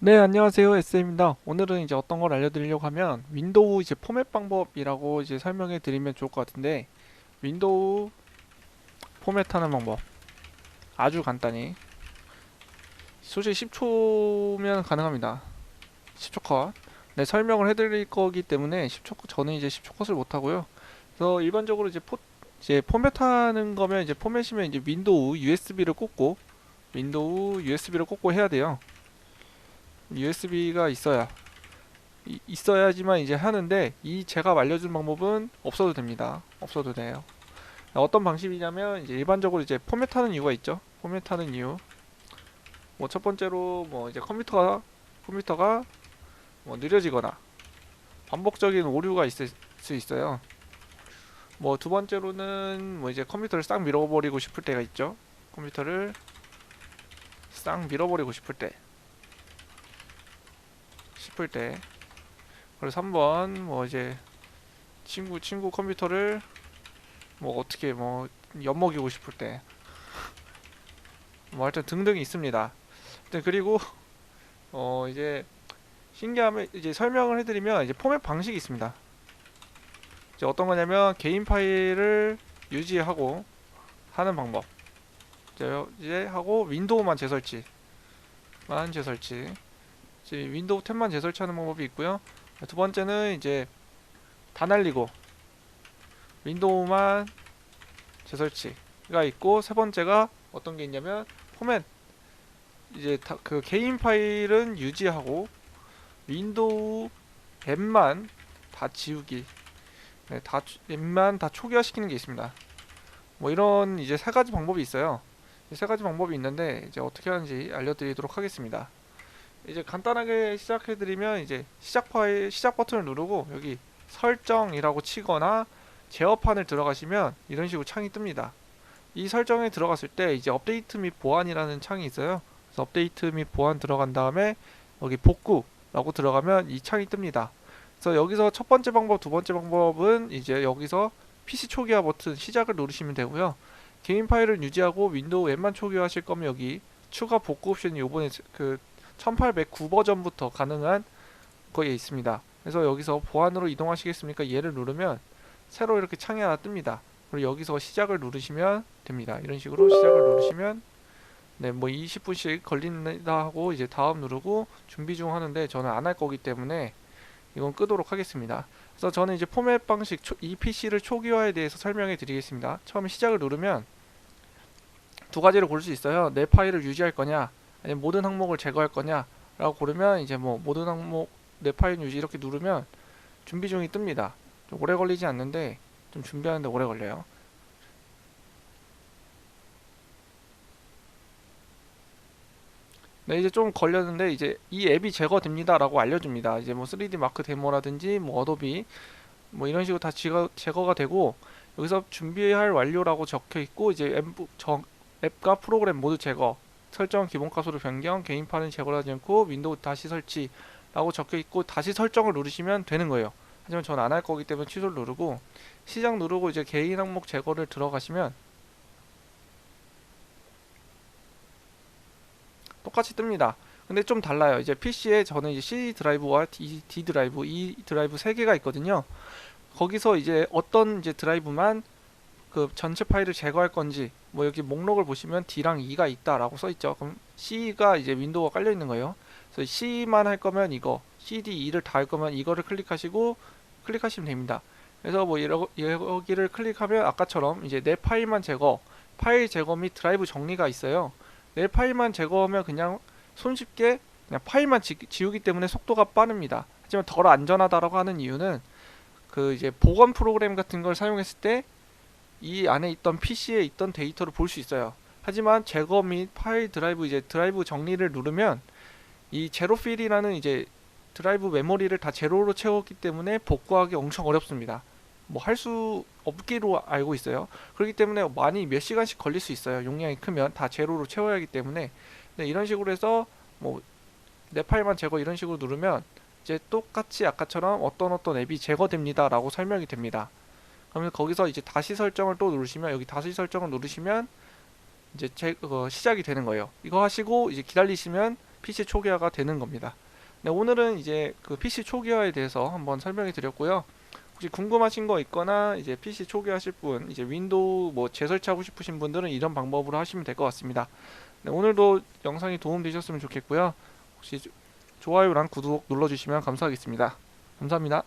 네, 안녕하세요. SM입니다. 오늘은 이제 어떤 걸 알려드리려고 하면 윈도우 이제 포맷 방법이라고 이제 설명해 드리면 좋을 것 같은데 윈도우 포맷하는 방법 아주 간단히 솔직히 10초면 가능합니다. 10초 컷. 네, 설명을 해드릴 거기 때문에 10초 컷 저는 이제 10초 컷을 못 하고요. 그래서 일반적으로 이제 포 이제 포맷하는 거면 이제 포맷이면 이제 윈도우 USB를 꽂고 윈도우 USB를 꽂고 해야 돼요. USB가 있어야 이- 있어야지만 이제 하는데 이 제가 알려준 방법은 없어도 됩니다. 없어도 돼요. 어떤 방식이냐면 이제 일반적으로 이제 포맷하는 이유가 있죠. 포맷하는 이유. 뭐 첫 번째로 뭐 이제 컴퓨터가 컴퓨터가 뭐 느려지거나 반복적인 오류가 있을 수 있어요. 뭐 두 번째로는 뭐 이제 컴퓨터를 싹 밀어버리고 싶을 때가 있죠. 컴퓨터를 싹 밀어버리고 싶을 때. 싶을 때 그래서 3번 뭐 이제 친구 친구 컴퓨터를 뭐 어떻게 뭐 엿먹이고 싶을 때 뭐 하여튼 등등이 있습니다. 그리고 어 이제 신기하면 이제 설명을 해드리면 이제 포맷 방식이 있습니다. 이제 어떤 거냐면 개인 파일을 유지하고 하는 방법. 이제 하고 윈도우만 재설치만 재설치. 이제 윈도우 탭만 재설치하는 방법이 있고요. 두 번째는 이제 다 날리고 윈도우만 재설치가 있고 세 번째가 어떤 게 있냐면 포맷 이제 다, 그 개인 파일은 유지하고 윈도우 앱만 다 지우기 네, 다 초- 앱만 다 초기화시키는 게 있습니다. 뭐 이런 이제 세 가지 방법이 있어요. 이세 가지 방법이 있는데 이제 어떻게 하는지 알려드리도록 하겠습니다. 이제 간단하게 시작해드리면 이제 시작 파일 시작 버튼을 누르고 여기 설정이라고 치거나 제어판을 들어가시면 이런 식으로 창이 뜹니다. 이 설정에 들어갔을 때 이제 업데이트 및 보안이라는 창이 있어요. 그래서 업데이트 및 보안 들어간 다음에 여기 복구라고 들어가면 이 창이 뜹니다. 그래서 여기서 첫 번째 방법, 두 번째 방법은 이제 여기서 PC 초기화 버튼 시작을 누르시면 되고요. 개인 파일을 유지하고 윈도우 앱만 초기화하실 거면 여기 추가 복구 옵션이 요번에 그 1809 버전부터 가능한 거에 있습니다. 그래서 여기서 보안으로 이동하시겠습니까? 얘를 누르면 새로 이렇게 창이 하나 뜹니다. 그리고 여기서 시작을 누르시면 됩니다. 이런 식으로 시작을 누르시면 네, 뭐 20분씩 걸린다 하고 이제 다음 누르고 준비 중 하는데 저는 안 할 거기 때문에 이건 끄도록 하겠습니다. 그래서 저는 이제 포맷 방식 초, 이 PC를 초기화에 대해서 설명해 드리겠습니다. 처음에 시작을 누르면 두 가지를 고를 수 있어요. 내 파일을 유지할 거냐, 아니면 모든 항목을 제거할 거냐라고 고르면 이제 뭐 모든 항목 내 파일 유지 이렇게 누르면 준비 중이 뜹니다. 좀 오래 걸리지 않는데 좀 준비하는데 오래 걸려요. 네, 이제 좀 걸렸는데 이제 이 앱이 제거됩니다라고 알려줍니다. 이제 뭐 3D 마크 데모라든지 뭐 어도비 뭐 이런 식으로 다 제거, 제거가 되고 여기서 준비할 완료라고 적혀 있고 이제 앱, 정, 앱과 프로그램 모두 제거 설정 기본 값으로 변경 개인판은 제거하지 않고 윈도우 다시 설치 라고 적혀 있고 다시 설정을 누르시면 되는 거예요. 하지만 전 안 할 거기 때문에 취소를 누르고 시작 누르고 이제 개인 항목 제거를 들어가시면 똑같이 뜹니다. 근데 좀 달라요. 이제 PC에 저는 이제 C 드라이브와 D, D 드라이브 이 드라이브 세 개가 있거든요. 거기서 이제 어떤 이제 드라이브만 그 전체 파일을 제거할 건지 뭐 여기 목록을 보시면 D랑 E가 있다라고 써 있죠. 그럼 C가 이제 윈도우가 깔려 있는 거예요. 그래서 C만 할 거면 이거, CD, E를 다 할 거면 이거를 클릭하시고 클릭하시면 됩니다. 그래서 뭐 여러- 여기를 클릭하면 아까처럼 이제 내 파일만 제거, 파일 제거 및 드라이브 정리가 있어요. 내 파일만 제거하면 그냥 손쉽게 그냥 파일만 지, 지우기 때문에 속도가 빠릅니다. 하지만 덜 안전하다라고 하는 이유는 그 이제 보건 프로그램 같은 걸 사용했을 때 이 안에 있던 PC에 있던 데이터를 볼 수 있어요. 하지만 제거 및 파일 드라이브 이제 드라이브 정리를 누르면 이 제로필이라는 이제 드라이브 메모리를 다 제로로 채웠기 때문에 복구하기 엄청 어렵습니다. 뭐 할 수 없기로 알고 있어요. 그렇기 때문에 많이 몇 시간씩 걸릴 수 있어요. 용량이 크면 다 제로로 채워야 하기 때문에 네, 이런 식으로 해서 뭐 내 파일만 제거 이런 식으로 누르면 이제 똑같이 아까처럼 어떤 어떤 앱이 제거됩니다라고 설명이 됩니다. 그러면 거기서 이제 다시 설정을 또 누르시면 여기 다시 설정을 누르시면 이제 제, 어, 시작이 되는 거예요. 이거 하시고 이제 기다리시면 PC 초기화가 되는 겁니다. 네, 오늘은 이제 그 PC 초기화에 대해서 한번 설명해 드렸고요. 혹시 궁금하신 거 있거나 이제 PC 초기화하실 분, 이제 윈도우 뭐 재설치하고 싶으신 분들은 이런 방법으로 하시면 될 것 같습니다. 네, 오늘도 영상이 도움되셨으면 좋겠고요. 혹시 좋아요랑 구독 눌러주시면 감사하겠습니다. 감사합니다.